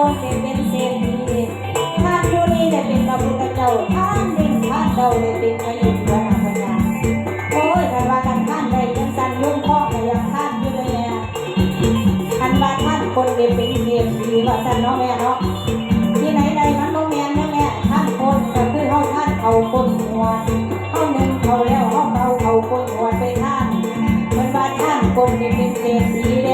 ก็เป็นเป็นเศรษฐีท่านผู้นี้ด้เป็นพระพุทธเจ้าท่านเด่นท่านเดาได้เป็นพระอินทร์พราปัญญาโอ้ยคันว่าท่านท่านใด้ยังสั่นยุ่งข้อกับยังท่านอยู่เลยนะคันว่าท่านคนเป็นเป็นเศรษฐีว่าสั่นเนาะแม่เนาะที่ไหนใดมันโรงเรียนนะแม่ท่านคนก็คือเขาท่านเขาคนหัวเขาหนึ่งเขาแล้วเขาเขาเขาคนหัวไปท่านมันว่าท่านคนเปนเป็นเศรษฐี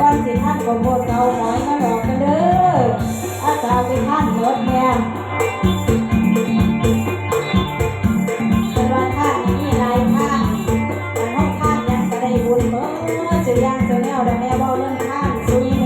ก้อนสิท่านก็บดเงาหอยมาหลอกกันเด้ออาสาวสิท่านหมดแฮมจะยังจะแนวดังแม่ว่าเรื่องข้างซุย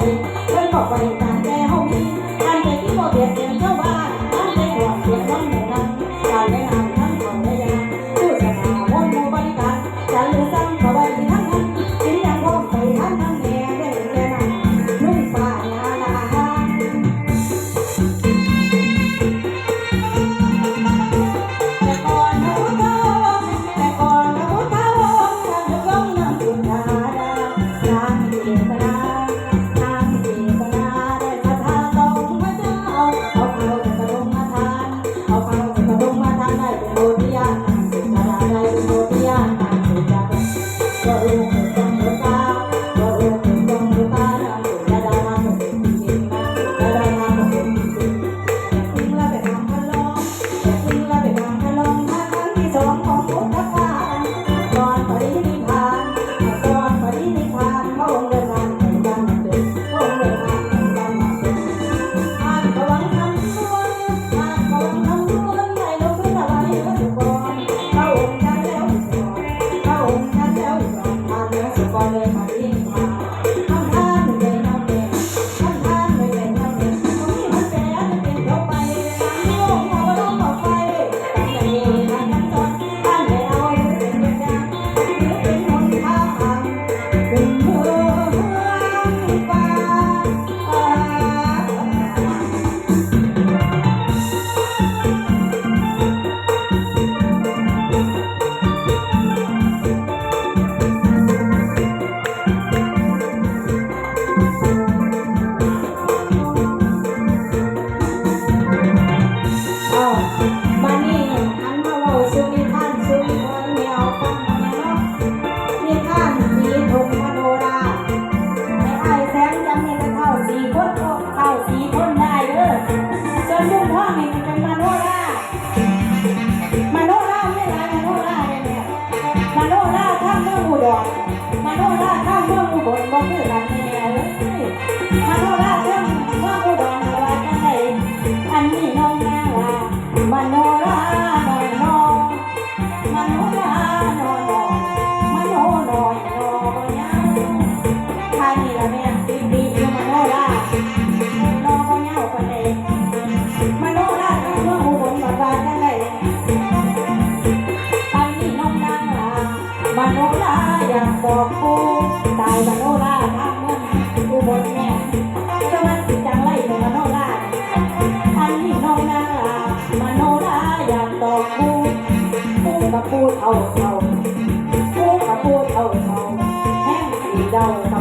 Thank you. Thank you.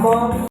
เ